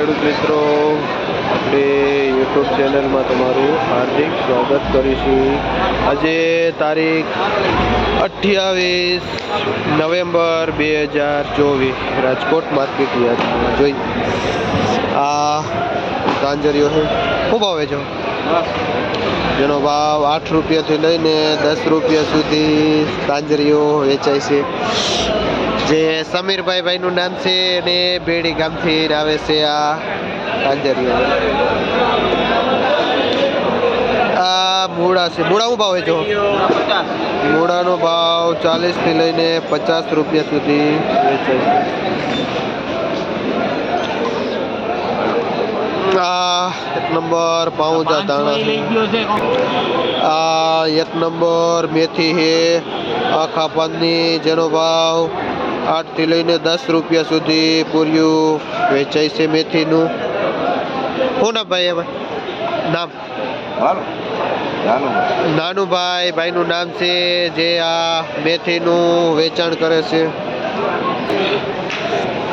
ખેડૂત મિત્રો, આપણે યુટ્યુબ ચેનલમાં તમારું હાર્દિક સ્વાગત કરીશું. આજે તારીખ અઠ્યાવીસ નવેમ્બર બે હજાર ચોવીસ, રાજકોટ માર્કેટ યાર્ડમાં જોઈ. આ કાંજરીઓ છે ખૂબ આવે છે? જેનો ભાવ આઠ રૂપિયાથી લઈને દસ રૂપિયા સુધી તાંજરીઓ વેચાય છે. જે સમીરભાઈ ભાઈનું નામ છે અને બેડી ગામથી આવે છે આ તાંજરીઓ આ મૂળા છે. મૂળા ભાવે જો. મૂળાનો ભાવ ચાલીસથી લઈને પચાસ રૂપિયા સુધી આ એક નંબર પાઉજા દાણા આ એક નંબર મેથી છે. આખા પાનની જેનો ભાવ આઠથી લઈને દસ રૂપિયા સુધી પૂર્યું વેચાય છે મેથીનું. શું નામ ભાઈ એમાં? નામ? નાનુભાઈ ભાઈનું નામ છે જે આ મેથીનું વેચાણ કરે છે.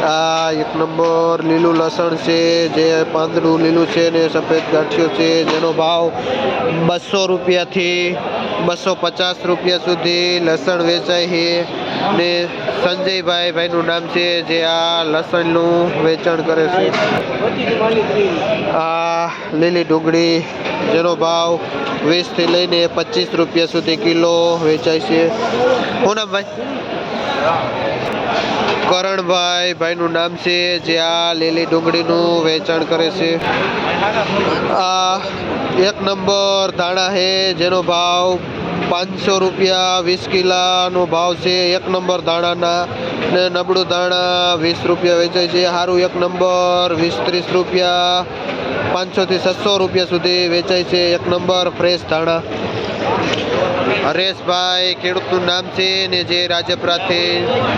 આ એક નંબર લીલું લસણ છે જે પાંદડું લીલું છે ને સફેદ ગાંઠિયું છે જેનો ભાવ બસો રૂપિયાથી બસો પચાસ રૂપિયા સુધી લસણ વેચાય છે. ને સંજયભાઈ ભાઈનું નામ છે, જે આ લસણનું વેચાણ કરે છે. આ લીલી ડુંગળી, જેનો ભાવ વીસથી લઈને પચીસ રૂપિયા સુધી કિલો વેચાય છે. શું ભાઈ? કરણભાઈ ભાઈનું નામ છે, જે આ લીલી ડુંગળીનું વેચાણ કરે છે. આ એક નંબર ધાણા છે, જેનો ભાવ પાંચસો રૂપિયા વીસ કિલાનો ભાવ છે. એક નંબર દાણાના ને નબળું દાણા વીસ રૂપિયા વેચાય છે. સારું એક નંબર વીસ ત્રીસ રૂપિયા પાંચસોથી છસો રૂપિયા સુધી વેચાય છે. એક નંબર ફ્રેશ દાણા હરેશભાઈ ખેડૂતનું નામ છે ને જે રાજપરાથી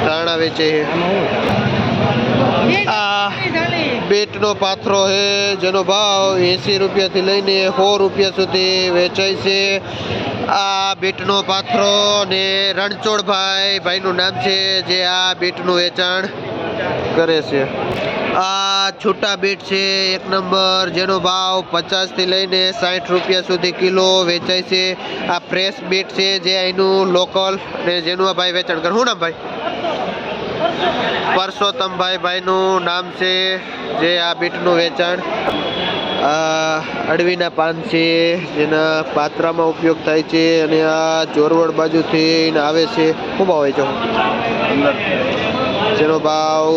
દાણા વેચે છે. બેટનો પાથરો છે જેનો ભાવ એંસી રૂપિયાથી લઈને સો રૂપિયા સુધી વેચાય છે. આ બીટનો પાથરો ને રણછોડભાઈ ભાઈનું નામ છે, જે આ બીટનું વેચાણ કરે છે. આ છૂટા બીટ છે, એક નંબર, જેનો ભાવ પચાસથી લઈને સાઠ રૂપિયા સુધી કિલો વેચાય છે. આ ફ્રેશ બીટ છે, જે અહીંનું લોકલ ને જેનું ભાઈ વેચાણ કરે. શું નામ ભાઈ? પરસોત્તમભાઈ ભાઈનું નામ છે જે આ બીટનું વેચાણ. અડવીના પાન છે, જેના પાત્રામાં ઉપયોગ થાય છે અને આ ચોરવડ બાજુથી આવે છે. ભાવ હોય છે જેનો ભાવ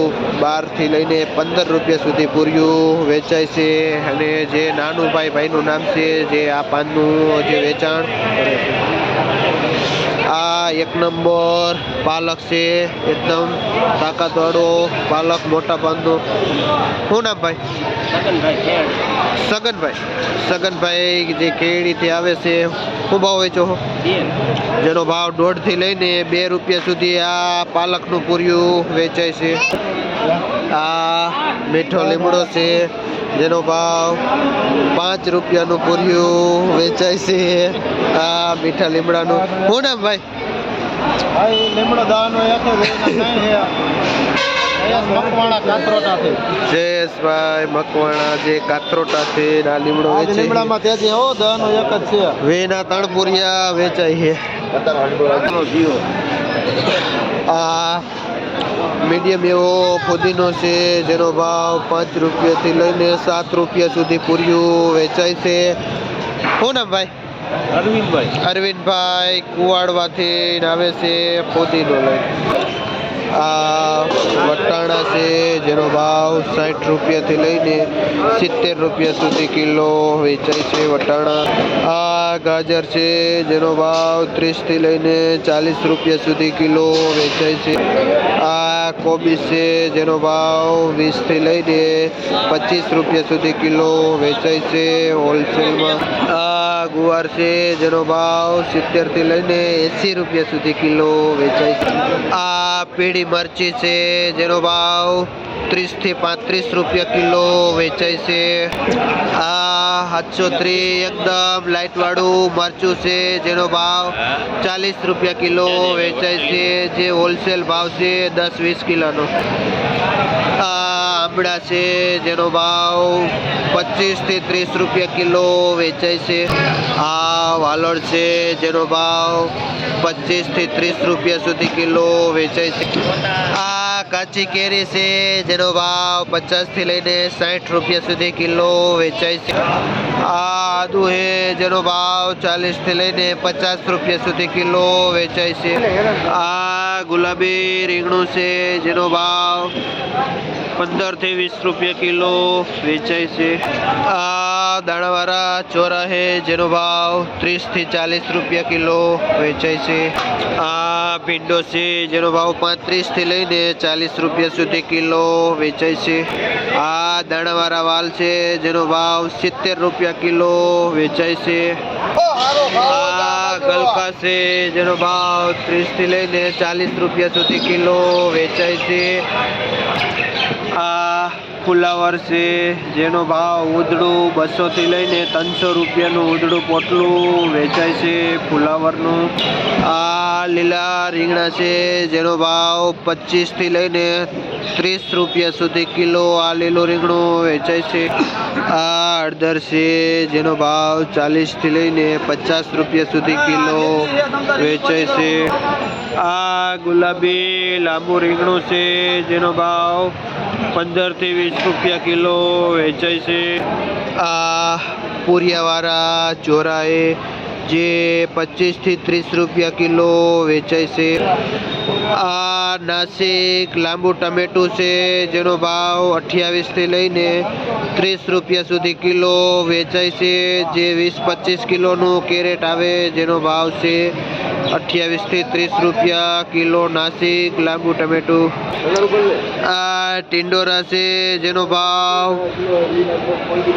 બારથી લઈને પંદર રૂપિયા સુધી પૂર્યું વેચાય છે અને જે નાનું ભાઈ ભાઈનું નામ છે, જે આ પાનનું જે વેચાણ. કરે છે એક નંબર પાલક છે એકદમ તાકાતવાળો પાલક મોટા પાનનો શું નામ ભાઈ? સગનભાઈ સગનભાઈ. જે કેળીથી આવે છે શું ભાવ વેચો જેનો ભાવ દોઢથી લઈને બે રૂપિયા સુધી આ પાલકનું પૂર્યું વેચાય છે. આ મીઠો લીમડો છે જેનો ભાવ પાંચ રૂપિયાનું પૂર્યું વેચાય છે આ મીઠા લીમડાનું. શું નામ ભાઈ? ભાઈ લીમડો દાવાનો એક મકવાણા કાતરોટાથી જયેશભાઈ મકવાણા જે કાતરોટાથી ના લીમડો વેચે લીમડામાં ત્યાંથી હો દાવાનો એક જ છે. વેના તણપુરિયા વેચાય છે. આ મીડિયમ એવો ફુદીનો છે જેનો ભાવ પાંચ રૂપિયાથી લઈને સાત રૂપિયા સુધી પૂર્યું વેચાય છે. શું નામ ભાઈ? અરવિંદભાઈ. અરવિંદભાઈ કુવાડવાથી આવે છે ફુદીનો લઈ. આ વટાણા છે, જેનો ભાવ સાઠ રૂપિયાથી લઈને સિત્તેર રૂપિયા સુધી કિલો વેચાય છે વટાણા. આ ગાજર છે, જેનો ભાવ ત્રીસથી લઈને ચાલીસ રૂપિયા સુધી કિલો વેચાય છે. આ કોબીજ છે, જેનો ભાવ વીસથી લઈને પચીસ રૂપિયા સુધી કિલો વેચાય છે હોલસેલમાં. આ ગુવાર છે, જેનો ભાવ સિત્તેરથી લઈને એંસી રૂપિયા સુધી કિલો વેચાય છે. આ પીળી મરચી છે, જેનો ભાવ ત્રીસથી પાંત્રીસ રૂપિયા કિલો વેચાય છે. આ સાતસો ત્રીસ એકદમ લાઇટ વાળું મરચું છે, જેનો ભાવ ચાલીસ રૂપિયા કિલો વેચાય છે, જે હોલસેલ ભાવ છે દસ વીસ કિલોનો. આ આંબળા છે, જેનો ભાવ પચીસથી ત્રીસ રૂપિયા કિલો વેચાય છે. આ વાલોળ છે, જેનો ભાવ પચીસથી ત્રીસ રૂપિયા સુધી કિલો વેચાય છે. આ કાચી કેરી છે, જેનો ભાવ પચાસથી લઈને સાઠ રૂપિયા સુધી કિલો વેચાય છે. આ આદુ છે, જેનો ભાવ ચાલીસથી લઈને પચાસ રૂપિયા સુધી કિલો વેચાય છે. આ ગુલાબી રીંગણું છે, જેનો ભાવ પંદરથી વીસ રૂપિયા કિલો વેચાય છે. આ દાણાવાળા ચોરા છે, જેનો ભાવ ત્રીસથી ચાલીસ રૂપિયા કિલો વેચાય છે. આ ભીંડો છે, જેનો ભાવ પાંત્રીસથી લઈને ચાલીસ રૂપિયા સુધી કિલો વેચાય છે. આ દાણાવાળા વાલ છે, જેનો ભાવ સિત્તેર રૂપિયા કિલો વેચાય છે. આ ગલકા છે, જેનો ભાવ ત્રીસથી લઈને ચાલીસ રૂપિયા સુધી કિલો વેચાય છે. આ ફુલાવર છે જેનો ભાવ ઉદડું બસોથી લઈને ત્રણસો રૂપિયાનું ઉદડું પોટલું વેચાય છે ફુલાવરનું આ લીલા રીંગણા છે જેનો ભાવ પચીસથી લઈને ત્રીસ રૂપિયા સુધી કિલો આ લીલું રીંગણું વેચાય છે. આ હળદર છે જેનો ભાવ ચાલીસથી લઈને પચાસ રૂપિયા સુધી કિલો વેચાય છે. આ ગુલાબી લાંબુ રીંગણું છે, જેનો ભાવ પંદરથી વીસ રૂપિયા કિલો વેચાય છે. આ પૂરિયાવાળા ચોરાએ જે પચીસથી ત્રીસ રૂપિયા કિલો વેચાય છે. આ નાસિક, લાંબુ ટમેટું છે, જેનો ભાવ અઠ્યાવીસથી લઈને ત્રીસ રૂપિયા સુધી કિલો વેચાય છે, જે વીસ પચીસ કિલોનું કેરેટ આવે, જેનો ભાવ છે અઠ્યાવીસથી ત્રીસ રૂપિયા કિલો નાસિક, લાંબુ ટમેટું. આ ટિંડોરા છે, જેનો ભાવ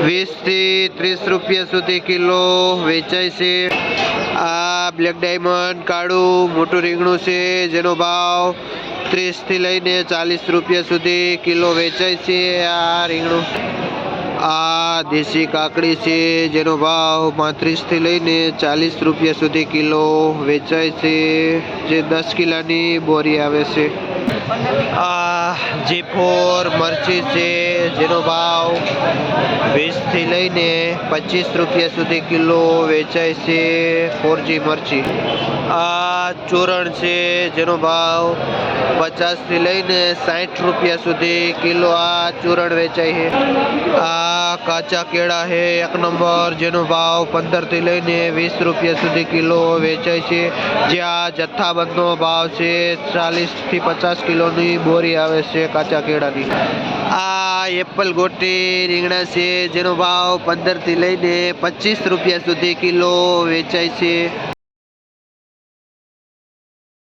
વીસથી ત્રીસ રૂપિયા સુધી કિલો વેચાય છે. આ બ્લેક ડાયમંડ, કાળું, મોટું રીંગણું છે, જેનો ભાવ ત્રીસથી લઈને ચાલીસ રૂપિયા સુધી કિલો વેચાય છે આ રીંગણું. આ દેશી કાકડી છે, જેનો ભાવ પાંત્રીસથી લઈને ચાલીસ રૂપિયા સુધી કિલો વેચાય છે, જે દસ કિલાની બોરી આવે છે. આ જીફોર મરચી છે, જેનો ભાવ વીસથી લઈને પચીસ રૂપિયા સુધી કિલો વેચાય છે ફોરજી મરચી. આ ચૂરણ છે, જેનો ભાવ પચાસથી લઈને સાઠ રૂપિયા સુધી કિલો આ ચોરણ વેચાય છે. આ કાચા કેળા છે, એક નંબર, જેનો ભાવ પંદરથી લઈને વીસ રૂપિયા સુધી કિલો વેચાય છે. જ્યાં જથ્થાબંધનો ભાવ છે, ચાલીસથી પચાસ કિલોની બોરી આવે છે કાચા કેળાની. આ એપલ ગોટી રીંગણા છે, જેનો ભાવ પંદરથી લઈને પચીસ રૂપિયા સુધી કિલો વેચાય છે.